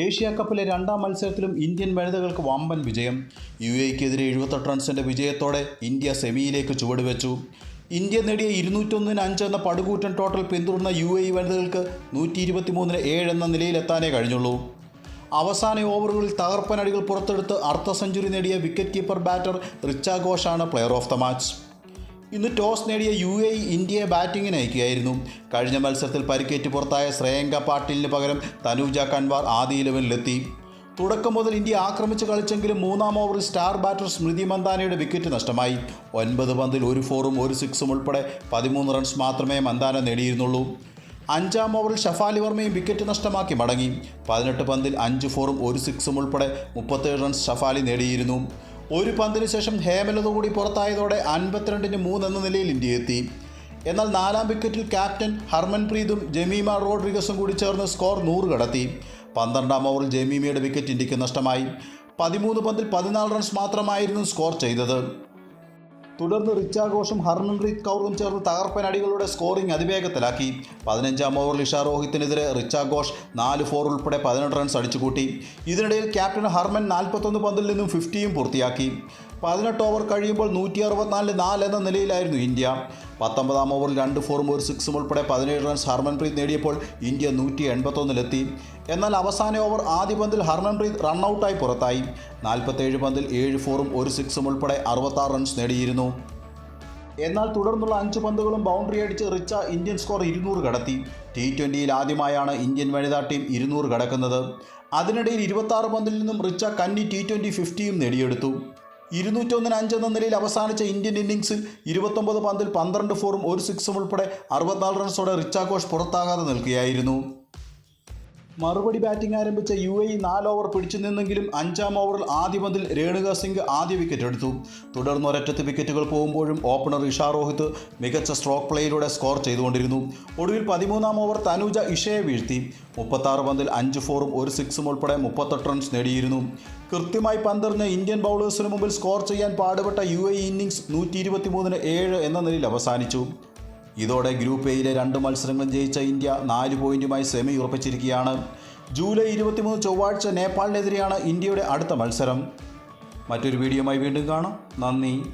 Asia കപ്പിലെ രണ്ടാം മത്സരത്തിലും Indian വനിതകൾക്ക് വമ്പൻ വിജയം. യു എക്കെതിരെ എഴുപത്തെട്ട് റൺസിന്റെ വിജയത്തോടെ ഇന്ത്യ സെമിയിലേക്ക് ചുവടുവെച്ചു. ഇന്ത്യ നേടിയ ഇരുന്നൂറ്റൊന്നിന് അഞ്ച് എന്ന പടുകൂറ്റൻ ടോട്ടൽ പിന്തുടർന്ന യു എ വനിതകൾക്ക് നൂറ്റി ഇരുപത്തിമൂന്നിന് ഏഴ് എന്ന നിലയിലെത്താനേ കഴിഞ്ഞുള്ളൂ. അവസാന ഓവറുകളിൽ തകർപ്പനടികൾ പുറത്തെടുത്ത് അർദ്ധ സെഞ്ചുറി നേടിയ വിക്കറ്റ് കീപ്പർ ബാറ്റർ റിച്ച ഘോഷാണ് പ്ലെയർ ഓഫ് ദ മാച്ച്. ഇന്ന് ടോസ് നേടിയ യു എ ഇന്ത്യയെ ബാറ്റിങ്ങിന് അയക്കുകയായിരുന്നു. കഴിഞ്ഞ മത്സരത്തിൽ പരിക്കേറ്റ് പുറത്തായ ശ്രേയങ്ക പാട്ടീലിന് പകരം തനൂജ കൻവാർ ആദ്യ ഇലവനിലെത്തി. തുടക്കം മുതൽ ഇന്ത്യ ആക്രമിച്ച് കളിച്ചെങ്കിലും മൂന്നാം ഓവറിൽ സ്റ്റാർ ബാറ്റർ സ്മൃതി മന്ദാനയുടെ വിക്കറ്റ് നഷ്ടമായി. ഒൻപത് പന്തിൽ ഒരു ഫോറും ഒരു സിക്സും ഉൾപ്പെടെ പതിമൂന്ന് റൺസ് മാത്രമേ മന്ദാന നേടിയിരുന്നുള്ളൂ. അഞ്ചാം ഓവറിൽ ഷഫാലി വർമ്മയും വിക്കറ്റ് നഷ്ടമാക്കി മടങ്ങി. പതിനെട്ട് പന്തിൽ അഞ്ച് ഫോറും ഒരു സിക്സും ഉൾപ്പെടെ മുപ്പത്തേഴ് റൺസ് ഷഫാലി നേടിയിരുന്നു. ഒരു പന്തിനു ശേഷം ഹേമലത കൂടി പുറത്തായതോടെ അൻപത്തിരണ്ടിന് മൂന്ന് എന്ന നിലയിൽ ഇന്ത്യ എത്തി. എന്നാൽ നാലാം വിക്കറ്റിൽ ക്യാപ്റ്റൻ ഹർമൻപ്രീതും ജമീമ റോഡ്രിഗസും കൂടി ചേർന്ന് സ്കോർ നൂറ് കടത്തി. പന്ത്രണ്ടാം ഓവറിൽ ജമീമയുടെ വിക്കറ്റ് ഇന്ത്യയ്ക്ക് നഷ്ടമായി. പതിമൂന്ന് പന്തിൽ പതിനാല് റൺസ് മാത്രമായിരുന്നു സ്കോർ ചെയ്തത്. തുടർന്ന് റിച്ചാഘോഷും ഹർമൻപ്രീത് കൗറും ചേർന്ന് തകർപ്പൻ അടികളുടെ സ്കോറിംഗ് അതിവേഗത്തിലാക്കി. പതിനഞ്ചാം ഓവറിൽ ഇഷാ രോഹിത്തിനെതിരെ റിച്ചാഘോഷ് നാല് ഫോർ ഉൾപ്പെടെ പതിനെട്ട് റൺസ് അടിച്ചുകൂട്ടി. ഇതിനിടയിൽ ക്യാപ്റ്റൻ ഹർമൻ നാൽപ്പത്തൊന്ന് പന്തിൽ നിന്നും ഫിഫ്റ്റിയും പൂർത്തിയാക്കി. പതിനെട്ട് ഓവർ കഴിയുമ്പോൾ നൂറ്റി അറുപത്തിനാലിൽ നാല് എന്ന നിലയിലായിരുന്നു ഇന്ത്യ. പത്തൊമ്പതാം ഓവറിൽ രണ്ട് ഫോറും ഒരു സിക്സും ഉൾപ്പെടെ പതിനേഴ് റൺസ് ഹർമൻപ്രീത് നേടിയപ്പോൾ ഇന്ത്യ നൂറ്റി എൺപത്തൊന്നിലെത്തി എന്നാൽ അവസാന ഓവർ ആദ്യ പന്തിൽ ഹർമൻപ്രീത് റണ്ണൌട്ടായി പുറത്തായി. നാൽപ്പത്തേഴ് പന്തിൽ ഏഴ് ഫോറും ഒരു സിക്സും ഉൾപ്പെടെ അറുപത്താറ് റൺസ് നേടിയിരുന്നു. എന്നാൽ തുടർന്നുള്ള അഞ്ച് പന്തുകളും ബൗണ്ടറി അടിച്ച് റിച്ച ഇന്ത്യൻ സ്കോർ ഇരുന്നൂറ് കടത്തി. ടി ട്വന്റിയിൽ ആദ്യമായാണ് ഇന്ത്യൻ വനിതാ ടീം ഇരുന്നൂറ് കടക്കുന്നത്. അതിനിടയിൽ ഇരുപത്താറ് പന്തിൽ നിന്നും റിച്ച കന്നി ടി ട്വന്റി ഫിഫ്റ്റിയും നേടിയെടുത്തു. ഇരുന്നൂറ്റൊന്നിന് അഞ്ച് എന്ന നിലയിൽ അവസാനിച്ച ഇന്ത്യൻ ഇന്നിംഗ്സിൽ ഇരുപത്തൊമ്പത് പന്തിൽ പന്ത്രണ്ട് ഫോറും ഒരു സിക്സും ഉൾപ്പെടെ അറുപത്തിനാല് റൺസോടെ റിച്ചാഘോഷ് പുറത്താകാതെ നിൽക്കുകയായിരുന്നു. മറുപടി ബാറ്റിംഗ് ആരംഭിച്ച യു എ നാല് ഓവർ പിടിച്ചു നിന്നെങ്കിലും അഞ്ചാം ഓവറിൽ ആദ്യ പന്തിൽ രേണുക സിംഗ് ആദ്യ വിക്കറ്റ് എടുത്തു. തുടർന്ന് ഒരറ്റത്ത് വിക്കറ്റുകൾ പോകുമ്പോഴും ഓപ്പണർ ഇഷാ രോഹിത് മികച്ച സ്ട്രോക്ക് പ്ലേയിലൂടെ സ്കോർ ചെയ്തുകൊണ്ടിരുന്നു. ഒടുവിൽ പതിമൂന്നാം ഓവർ തനുജ ഇഷയെ വീഴ്ത്തി. മുപ്പത്താറ് പന്തിൽ അഞ്ച് ഫോറും ഒരു സിക്സും ഉൾപ്പെടെ മുപ്പത്തെട്ട് റൺസ് നേടിയിരുന്നു. കൃത്യമായി പന്തെറിഞ്ഞ ഇന്ത്യൻ ബൗളേഴ്സിന് മുമ്പിൽ സ്കോർ ചെയ്യാൻ പാടുപെട്ട യു എ ഇന്നിംഗ്സ് നൂറ്റി ഇരുപത്തിമൂന്നിന് ഏഴ് എന്ന നിലയിൽ അവസാനിച്ചു. ഇതോടെ ഗ്രൂപ്പ് എയിലെ രണ്ട് മത്സരങ്ങളും ജയിച്ച ഇന്ത്യ നാല് പോയിന്റുമായി സെമി ഉറപ്പിച്ചിരിക്കുകയാണ്. ജൂലൈ ഇരുപത്തിമൂന്ന് ചൊവ്വാഴ്ച നേപ്പാളിനെതിരെയാണ് ഇന്ത്യയുടെ അടുത്ത മത്സരം. മറ്റൊരു വീഡിയോയുമായി വീണ്ടും കാണാം. നന്ദി.